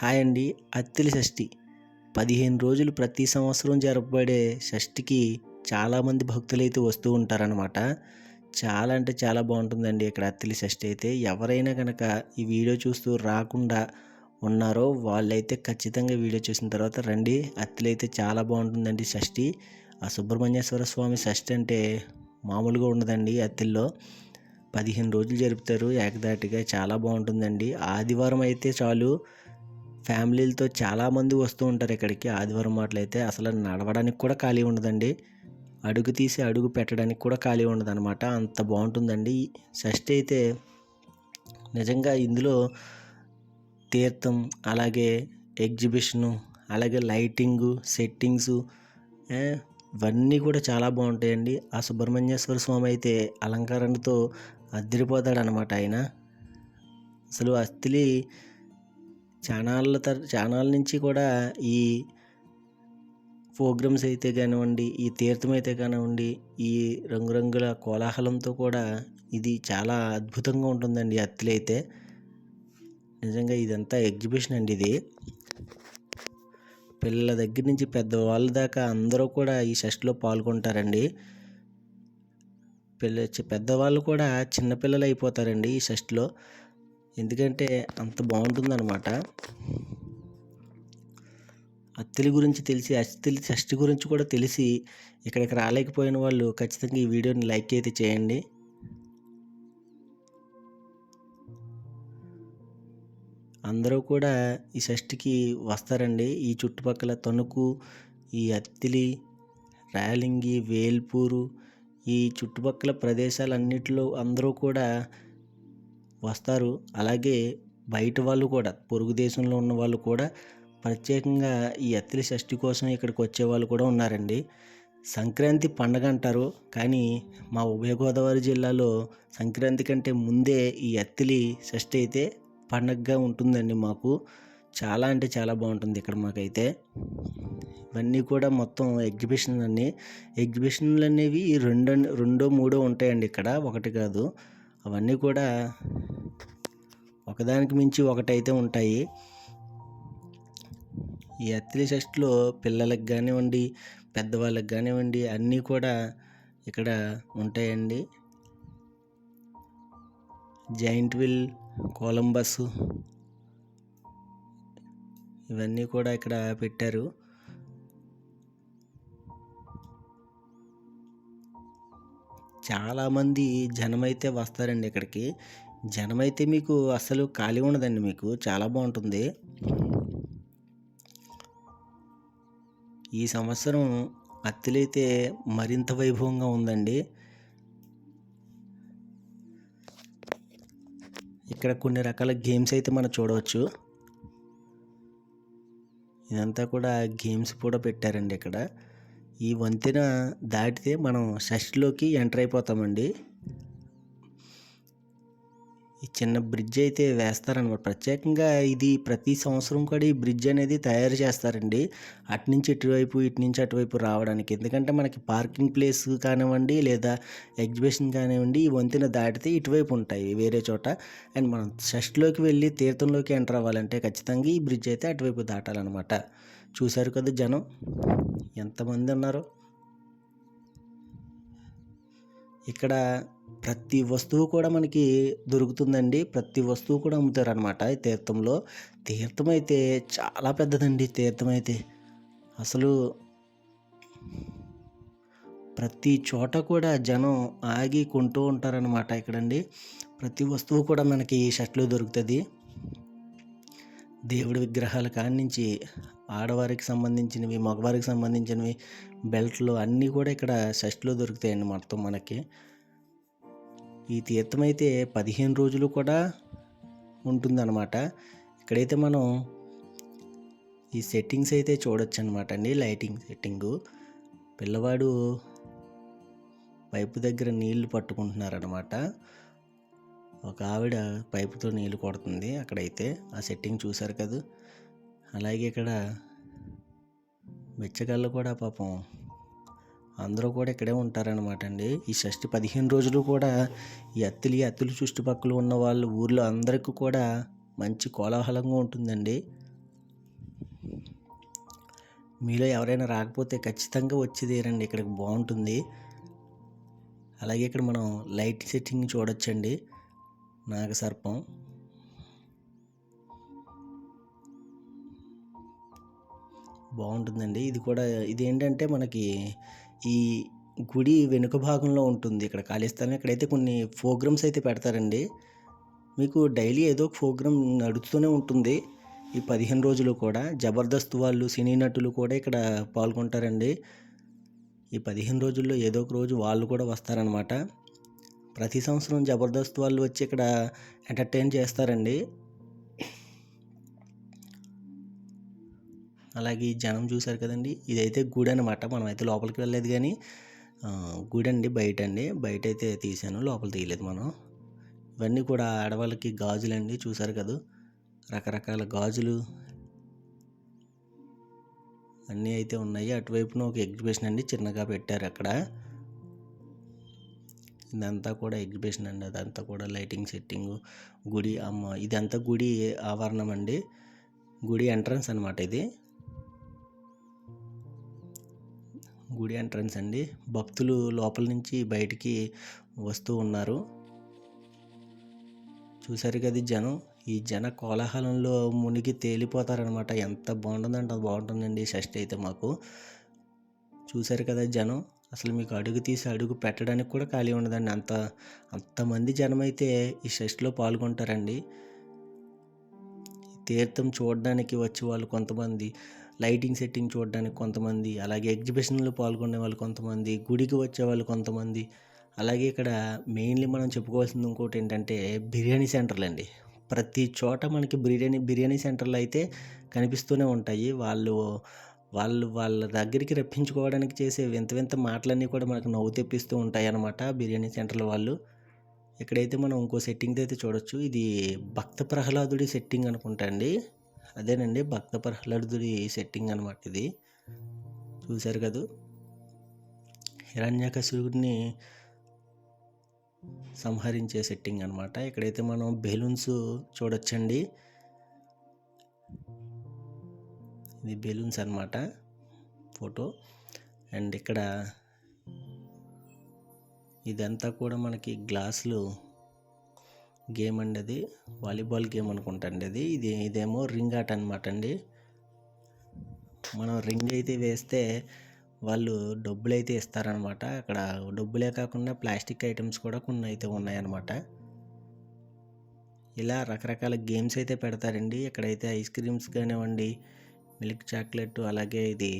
Hi అండి అత్తిలి షష్ఠి. పదిహేను రోజులు ప్రతి సంవత్సరం జరపబడే షష్ఠికి చాలామంది భక్తులు అయితే వస్తూ ఉంటారనమాట చాలా అంటే చాలా బాగుంటుందండి ఇక్కడ అత్తిలి షష్ఠి అయితే. ఎవరైనా కనుక ఈ వీడియో చూస్తూ రాకుండా ఉన్నారో వాళ్ళైతే ఖచ్చితంగా వీడియో చూసిన తర్వాత రండి అత్తిలి అయితే చాలా బాగుంటుందండి షష్ఠి. ఆ సుబ్రహ్మణ్యేశ్వర స్వామి షష్ఠి అంటే మామూలుగా ఉండదండి అత్తిల్లో. పదిహేను రోజులు జరుపుతారు ఏకదాటిగా చాలా బాగుంటుందండి. ఆదివారం అయితే చాలు. ఫ్యామిలీలతో చాలామంది వస్తూ ఉంటారు ఇక్కడికి. ఆదివారం మాటలైతే అసలు నడవడానికి కూడా ఖాళీ ఉండదండి. అడుగు తీసి అడుగు పెట్టడానికి కూడా ఖాళీ ఉండదు అనమాట అంత బాగుంటుందండి. షష్ఠి అయితే నిజంగా ఇందులో తీర్థం అలాగే ఎగ్జిబిషను అలాగే లైటింగు సెట్టింగ్సు ఇవన్నీ కూడా చాలా బాగుంటాయండి. ఆ సుబ్రహ్మణ్యేశ్వర స్వామి అయితే అలంకరణతో అదిరిపోతాడనమాట ఆయన. అసలు అస్తిలి ఛానళ్ళ తర ఛానల్ నుంచి కూడా ఈ ప్రోగ్రామ్స్ అయితే కానివ్వండి ఈ తీర్థం అయితే కానివ్వండి ఈ రంగురంగుల కోలాహలంతో కూడా ఇది చాలా అద్భుతంగా ఉంటుందండి అత్తులైతే నిజంగా ఇదంతా ఎగ్జిబిషన్ అండి ఇది. పిల్లల దగ్గర నుంచి పెద్దవాళ్ళ దాకా అందరూ కూడా ఈ షష్టిలో పాల్గొంటారండి. పిల్ల పెద్దవాళ్ళు కూడా చిన్నపిల్లలు అయిపోతారండి ఈ షష్టిలో ఎందుకంటే అంత బాగుంటుందన్నమాట. అత్తిలి గురించి తెలిసి అత్తిలి షష్టి గురించి కూడా తెలిసి ఇక్కడికి రాలేకపోయిన వాళ్ళు ఖచ్చితంగా ఈ వీడియోని లైక్ అయితే చేయండి. అందరూ కూడా ఈ షష్టికి వస్తారండి. ఈ చుట్టుపక్కల తణుకు ఈ అత్తిలి రాయలింగి వేల్పూరు ఈ చుట్టుపక్కల ప్రదేశాలన్నిటిలో అందరూ కూడా వస్తారు. అలాగే బయట వాళ్ళు కూడా పొరుగు దేశంలో ఉన్న వాళ్ళు కూడా ప్రత్యేకంగా ఈ అత్తిలి షష్ఠి కోసం ఇక్కడికి వచ్చే వాళ్ళు కూడా ఉన్నారండి. సంక్రాంతి పండగ అంటారు. కానీ మా ఉభయ గోదావరి జిల్లాలో సంక్రాంతి కంటే ముందే ఈ అత్తిలి షష్ఠి అయితే పండగగా ఉంటుందండి మాకు. చాలా అంటే చాలా బాగుంటుంది ఇక్కడ మాకైతే. ఇవన్నీ కూడా మొత్తం ఎగ్జిబిషన్ అన్ని ఎగ్జిబిషన్లు అనేవి రెండు రెండో మూడో ఉంటాయండి ఇక్కడ. ఒకటి కాదు. అవన్నీ కూడా ఒకదానికి మించి ఒకటైతే ఉంటాయి. ఈ అత్తిలి పిల్లలకు కానివ్వండి పెద్దవాళ్ళకి కానివ్వండి అన్నీ కూడా ఇక్కడ ఉంటాయండి. జాయింట్ విల్ కొలంబస్ ఇవన్నీ కూడా ఇక్కడ పెట్టారు. చాలామంది జనమైతే వస్తారండి ఇక్కడికి. జనమైతే మీకు అసలు ఖాళీ ఉండదండి మీకు. చాలా బాగుంటుంది. ఈ సంవత్సరం అత్తిలైతే మరింత వైభవంగా ఉందండి. ఇక్కడ కొన్ని రకాల గేమ్స్ అయితే మనం చూడవచ్చు. ఇదంతా కూడా గేమ్స్ కూడా పెట్టారండి ఇక్కడ. ఈ వంతెన దాటితే మనం షష్టిలోకి ఎంటర్ అయిపోతామండి. ఈ చిన్న బ్రిడ్జ్ అయితే వేస్తారనమాట. ప్రత్యేకంగా ఇది ప్రతి సంవత్సరం కూడా ఈ బ్రిడ్జ్ అనేది తయారు చేస్తారండి. అటు నుంచి ఇటువైపు ఇటు నుంచి అటువైపు రావడానికి. ఎందుకంటే మనకి పార్కింగ్ ప్లేస్ కానివ్వండి లేదా ఎగ్జిబిషన్ కానివ్వండి ఈ వంతెన దాటితే ఇటువైపు ఉంటాయి వేరే చోట. అండ్ మనం షష్టిలోకి వెళ్ళి తీర్థంలోకి ఎంటర్ అవ్వాలంటే ఖచ్చితంగా ఈ బ్రిడ్జ్ అయితే అటువైపు దాటాలన్నమాట. చూశారు కదా జనం? ఎంతమంది ఉన్నారు? ఇక్కడ ప్రతి వస్తువు కూడా మనకి దొరుకుతుందండి. ప్రతి వస్తువు కూడా అమ్ముతారు అనమాట ఈ తీర్థంలో. తీర్థం అయితే చాలా పెద్దదండి. తీర్థం అయితే అసలు ప్రతి చోట కూడా జనం ఆగి కొంటూ ఉంటారనమాట ఇక్కడండి. ప్రతి వస్తువు కూడా మనకి ఈ షర్ట్లో దొరుకుతుంది. దేవుడి విగ్రహాల కాడి నుంచి ఆడవారికి సంబంధించినవి మగవారికి సంబంధించినవి బెల్ట్లు అన్నీ కూడా ఇక్కడ షస్ట్లో దొరుకుతాయండి మొత్తం మనకి. ఈ తీర్థం అయితే పదిహేను రోజులు కూడా ఉంటుందన్నమాట. ఇక్కడైతే మనం ఈ సెట్టింగ్స్ అయితే చూడొచ్చు అనమాట అండి లైటింగ్ సెట్టింగు. పిల్లవాడు పైపు దగ్గర నీళ్ళు పట్టుకుంటున్నారనమాట ఒక ఆవిడ పైపుతో నీళ్ళు కొడుతుంది అక్కడైతే. ఆ సెట్టింగ్ చూసారు కదా. అలాగే ఇక్కడ బిచ్చగాళ్ళు కూడా పాపం అందరూ కూడా ఇక్కడే ఉంటారనమాట అండి. ఈ షష్ఠి పదిహేను రోజులు కూడా ఈ అత్తిలి అత్తిలి చుట్టుపక్కల ఉన్న వాళ్ళు ఊర్లో అందరికీ కూడా మంచి కోలాహలంగా ఉంటుందండి. మీలో ఎవరైనా రాకపోతే ఖచ్చితంగా వచ్చి తీరండి. ఇక్కడికి బాగుంటుంది. అలాగే ఇక్కడ మనం లైట్ సెట్టింగ్ చూడొచ్చండి. నాగసర్పం బాగుంటుందండి. ఇది కూడా ఇది ఏంటంటే మనకి ఈ గుడి వెనుక భాగంలో ఉంటుంది. ఇక్కడ ఖాళీ ఇక్కడైతే కొన్ని ప్రోగ్రామ్స్ అయితే పెడతారండి. మీకు డైలీ ఏదో ఒక ప్రోగ్రామ్ నడుస్తూనే ఉంటుంది. ఈ పదిహేను రోజులు కూడా జబర్దస్త్ వాళ్ళు సినీ నటులు కూడా ఇక్కడ పాల్గొంటారండి. ఈ పదిహేను రోజుల్లో ఏదో ఒక రోజు వాళ్ళు కూడా వస్తారనమాట ప్రతి సంవత్సరం జబర్దస్త్ వాళ్ళు వచ్చి ఇక్కడ ఎంటర్టైన్ చేస్తారండి. అలాగే ఈ జనం చూశారు కదండి ఇదైతే గుడి అనమాట మనం అయితే లోపలికి వెళ్ళలేదు కానీ గుడి అండి బయట అండి బయట అయితే తీసాను లోపల తీయలేదు మనం. ఇవన్నీ కూడా ఆడవాళ్ళకి గాజులండి చూసారు కదా. రకరకాల గాజులు. అన్నీ అయితే ఉన్నాయి. అటువైపున ఒక ఎగ్జిబిషన్ అండి చిన్నగా పెట్టారు అక్కడ. ఇదంతా కూడా ఎగ్జిబిషన్ అండి అదంతా కూడా లైటింగ్ సెట్టింగ్ గుడి. అమ్మ ఇదంతా గుడి ఆవరణం అండి. గుడి ఎంట్రన్స్ అనమాట ఇది. గుడి ఎంట్రన్స్ అండి. భక్తులు లోపల నుంచి బయటికి వస్తూ ఉన్నారు. చూసారు కదా జనం? ఈ జన కోలాహలంలో మునిగి తేలిపోతారనమాట ఎంత బాగుంటుందంటే అంత బాగుంటుందండి ఈ షష్ఠి అయితే మాకు. చూసారు కదా జనం? అసలు మీకు అడుగు తీసి అడుగు పెట్టడానికి కూడా ఖాళీ ఉండదండి. అంత అంతమంది జనం అయితే ఈ షష్టిలో పాల్గొంటారండి. తీర్థం చూడడానికి వచ్చే వాళ్ళు కొంతమంది. లైటింగ్ సెట్టింగ్ చూడడానికి కొంతమంది అలాగే ఎగ్జిబిషన్లో పాల్గొనే వాళ్ళు కొంతమంది గుడికి వచ్చే వాళ్ళు కొంతమంది. అలాగే ఇక్కడ మెయిన్లీ మనం చెప్పుకోవాల్సింది ఇంకోటి ఏంటంటే బిర్యానీ సెంటర్లు అండి. ప్రతి చోట మనకి బిర్యానీ బిర్యానీ సెంటర్లు అయితే కనిపిస్తూనే ఉంటాయి. వాళ్ళు వాళ్ళు వాళ్ళ దగ్గరికి రప్పించుకోవడానికి చేసే వింత వింత మాటలన్నీ కూడా మనకు నవ్వు తెప్పిస్తూ ఉంటాయి అన్నమాట బిర్యానీ సెంటర్ల వాళ్ళు. ఇక్కడైతే మనం ఇంకో సెట్టింగ్ అయితే చూడొచ్చు. ఇది భక్త ప్రహ్లాదుడి సెట్టింగ్ అనుకుంటా అండి. అదేనండి భక్త ప్రహ్లాదుడి సెట్టింగ్ అనమాట ఇది. చూశారు కదా? హిరణ్యకశివుడిని సంహరించే సెట్టింగ్ అనమాట ఇక్కడైతే మనం బెలూన్స్ చూడొచ్చండి. ఇది బెలూన్స్ అనమాట ఫోటో. అండ్ ఇక్కడ ఇదంతా కూడా మనకి గ్లాసులు గేమ్ అండి అది. వాలీబాల్ గేమ్ అనుకుంటా అండి అది. ఇది ఇదేమో రింగ్ ఆట అనమాట అండి. మనం రింగ్ అయితే వేస్తే వాళ్ళు డబ్బులు అయితే ఇస్తారనమాట అక్కడ డబ్బులే కాకుండా ప్లాస్టిక్ ఐటమ్స్ కూడా కొన్ని అయితే ఉన్నాయన్నమాట. ఇలా రకరకాల గేమ్స్ అయితే పెడతారండి. ఇక్కడైతే ఐస్ క్రీమ్స్ కానివ్వండి మిల్క్ చాక్లెట్ అలాగే ఇది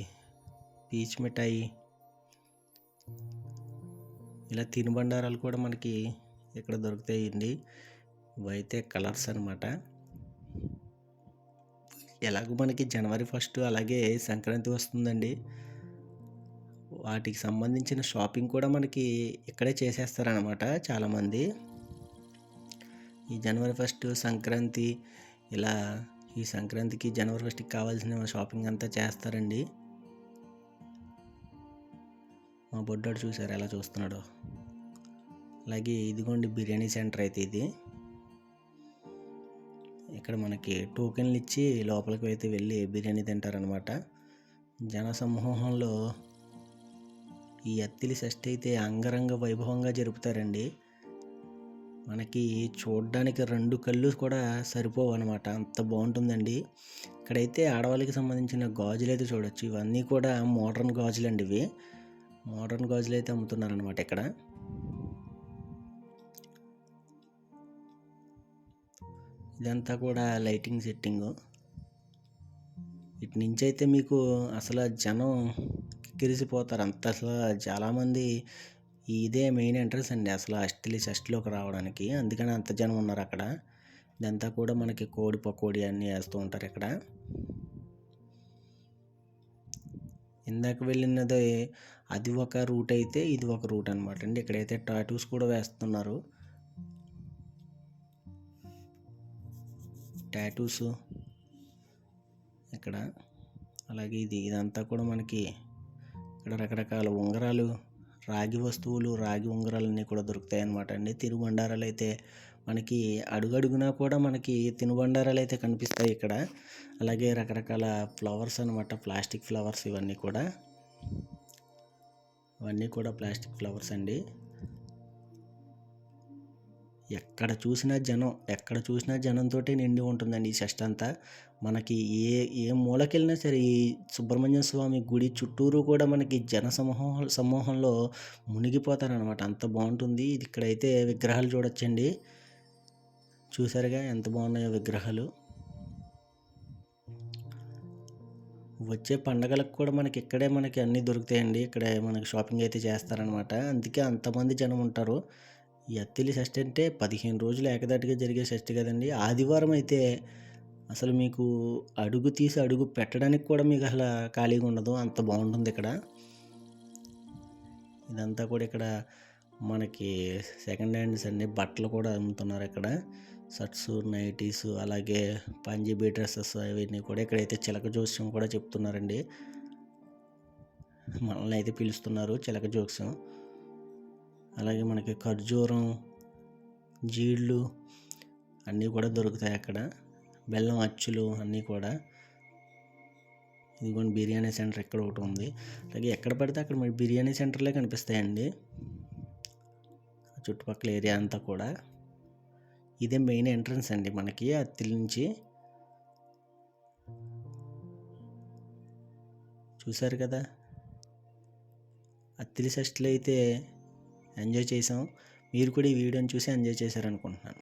పీచ్ మిఠాయి ఇలా తినుబండారాలు కూడా మనకి ఇక్కడ దొరుకుతాయండి. ఇవైతే కలర్స్ అనమాట ఎలాగో మనకి జనవరి ఫస్ట్ అలాగే సంక్రాంతి వస్తుందండి. వాటికి సంబంధించిన షాపింగ్ కూడా మనకి ఇక్కడే చేసేస్తారనమాట చాలామంది. ఈ జనవరి ఫస్ట్ సంక్రాంతి ఇలా ఈ సంక్రాంతికి జనవరి ఫస్ట్కి కావాల్సిన షాపింగ్ అంతా చేస్తారండి. మా బొడ్డాడు చూసారు ఎలా చూస్తున్నాడో. అలాగే ఇదిగోండి బిర్యానీ సెంటర్ అయితే ఇది. ఇక్కడ మనకి టోకెన్లు ఇచ్చి లోపలికి అయితే వెళ్ళి బిర్యానీ తింటారనమాట జనసమూహంలో ఈ అత్తిలి షష్ఠి అయితే అంగరంగ వైభవంగా జరుపుతారండి. మనకి చూడడానికి రెండు కళ్ళు కూడా సరిపోవు అనమాట అంత బాగుంటుందండి. ఇక్కడైతే ఆడవాళ్ళకి సంబంధించిన గాజులు అయితే చూడొచ్చు. ఇవన్నీ కూడా మోడర్న్ గాజులు అండి ఇవి. మోడర్న్ గాజులు అయితే అమ్ముతున్నారనమాట ఇక్కడ. ఇదంతా కూడా లైటింగ్ సెట్టింగ్. ఇటు నుంచి అయితే మీకు అసలు జనం కిరిసిపోతారు అంత అసలు చాలామంది ఇదే మెయిన్ ఎంట్రన్స్ అండి అసలు అష్టలి షష్టిలోకి రావడానికి. అందుకని అంత జనం ఉన్నారు అక్కడ. ఇదంతా కూడా మనకి కోడి పకోడి అన్నీ వేస్తూ ఉంటారు ఇక్కడ. ఇందాక వెళ్ళినది అది ఒక రూట్ అయితే ఇది ఒక రూట్ అనమాట అండి. ఇక్కడైతే టాటూస్ కూడా వేస్తున్నారు. టాటూస్ ఇక్కడ. అలాగే ఇది ఇదంతా కూడా మనకి ఇక్కడ రకరకాల ఉంగరాలు రాగి వస్తువులు రాగి ఉంగరాలన్నీ కూడా దొరుకుతాయి అన్నమాట అండి. తినుబండారాలు అయితే మనకి అడుగడుగునా కూడా మనకి తినుబండారాలు అయితే కనిపిస్తాయి ఇక్కడ. అలాగే రకరకాల ఫ్లవర్స్ అనమాట ప్లాస్టిక్ ఫ్లవర్స్ ఇవన్నీ కూడా. ఇవన్నీ కూడా ప్లాస్టిక్ ఫ్లవర్స్ అండి. ఎక్కడ చూసినా జనం ఎక్కడ చూసినా జనంతో నిండి ఉంటుందండి ఈ షష్ఠి అంతా. మనకి ఏ ఏ మూలకెళ్ళినా సరే ఈ సుబ్రహ్మణ్య స్వామి గుడి చుట్టూరు కూడా మనకి జన సమూహం సమూహంలో మునిగిపోతారనమాట అంత బాగుంటుంది. ఇది ఇక్కడైతే విగ్రహాలు చూడొచ్చండి. చూసారుగా ఎంత బాగున్నాయో విగ్రహాలు. వచ్చే పండగలకు కూడా మనకి ఇక్కడే మనకి అన్నీ దొరుకుతాయండి. ఇక్కడే మనకి షాపింగ్ అయితే చేస్తారనమాట అందుకే అంతమంది జనం ఉంటారు. ఈ అత్తిలి షష్ఠి అంటే పదిహేను రోజులు ఏకదాటిగా జరిగే షష్ఠి కదండి. ఆదివారం అయితే అసలు మీకు అడుగు తీసి అడుగు పెట్టడానికి కూడా మీకు అసలు ఖాళీగా ఉండదు. అంత బాగుంటుంది ఇక్కడ. ఇదంతా కూడా ఇక్కడ మనకి సెకండ్ హ్యాండ్స్ అండి. బట్టలు కూడా అమ్ముతున్నారు ఇక్కడ. షర్ట్స్ నైటీస్ అలాగే పంజాబీ డ్రెస్సెస్ అవన్నీ కూడా ఇక్కడైతే చిలక జోస్యం కూడా చెప్తున్నారండి. మనల్ని అయితే పిలుస్తున్నారు చిలక జోక్యం. అలాగే మనకి ఖర్జూరం జీళ్ళు అన్నీ కూడా దొరుకుతాయి అక్కడ. బెల్లం అచ్చులు అన్నీ కూడా. ఇదిగోండి బిర్యానీ సెంటర్ ఇక్కడ ఒకటి ఉంది. అలాగే ఎక్కడ పడితే అక్కడ మరి బిర్యానీ సెంటర్లే కనిపిస్తాయండి. చుట్టుపక్కల ఏరియా అంతా కూడా. ఇదే మెయిన్ ఎంట్రన్స్ అండి మనకి అత్తిలి నుంచి. చూశారు కదా? అత్తిలి షష్టిలో అయితే ఎంజాయ్ చేసాం. మీరు కూడా ఈ వీడియోని చూసి ఎంజాయ్ చేశారనుకుంటున్నాను.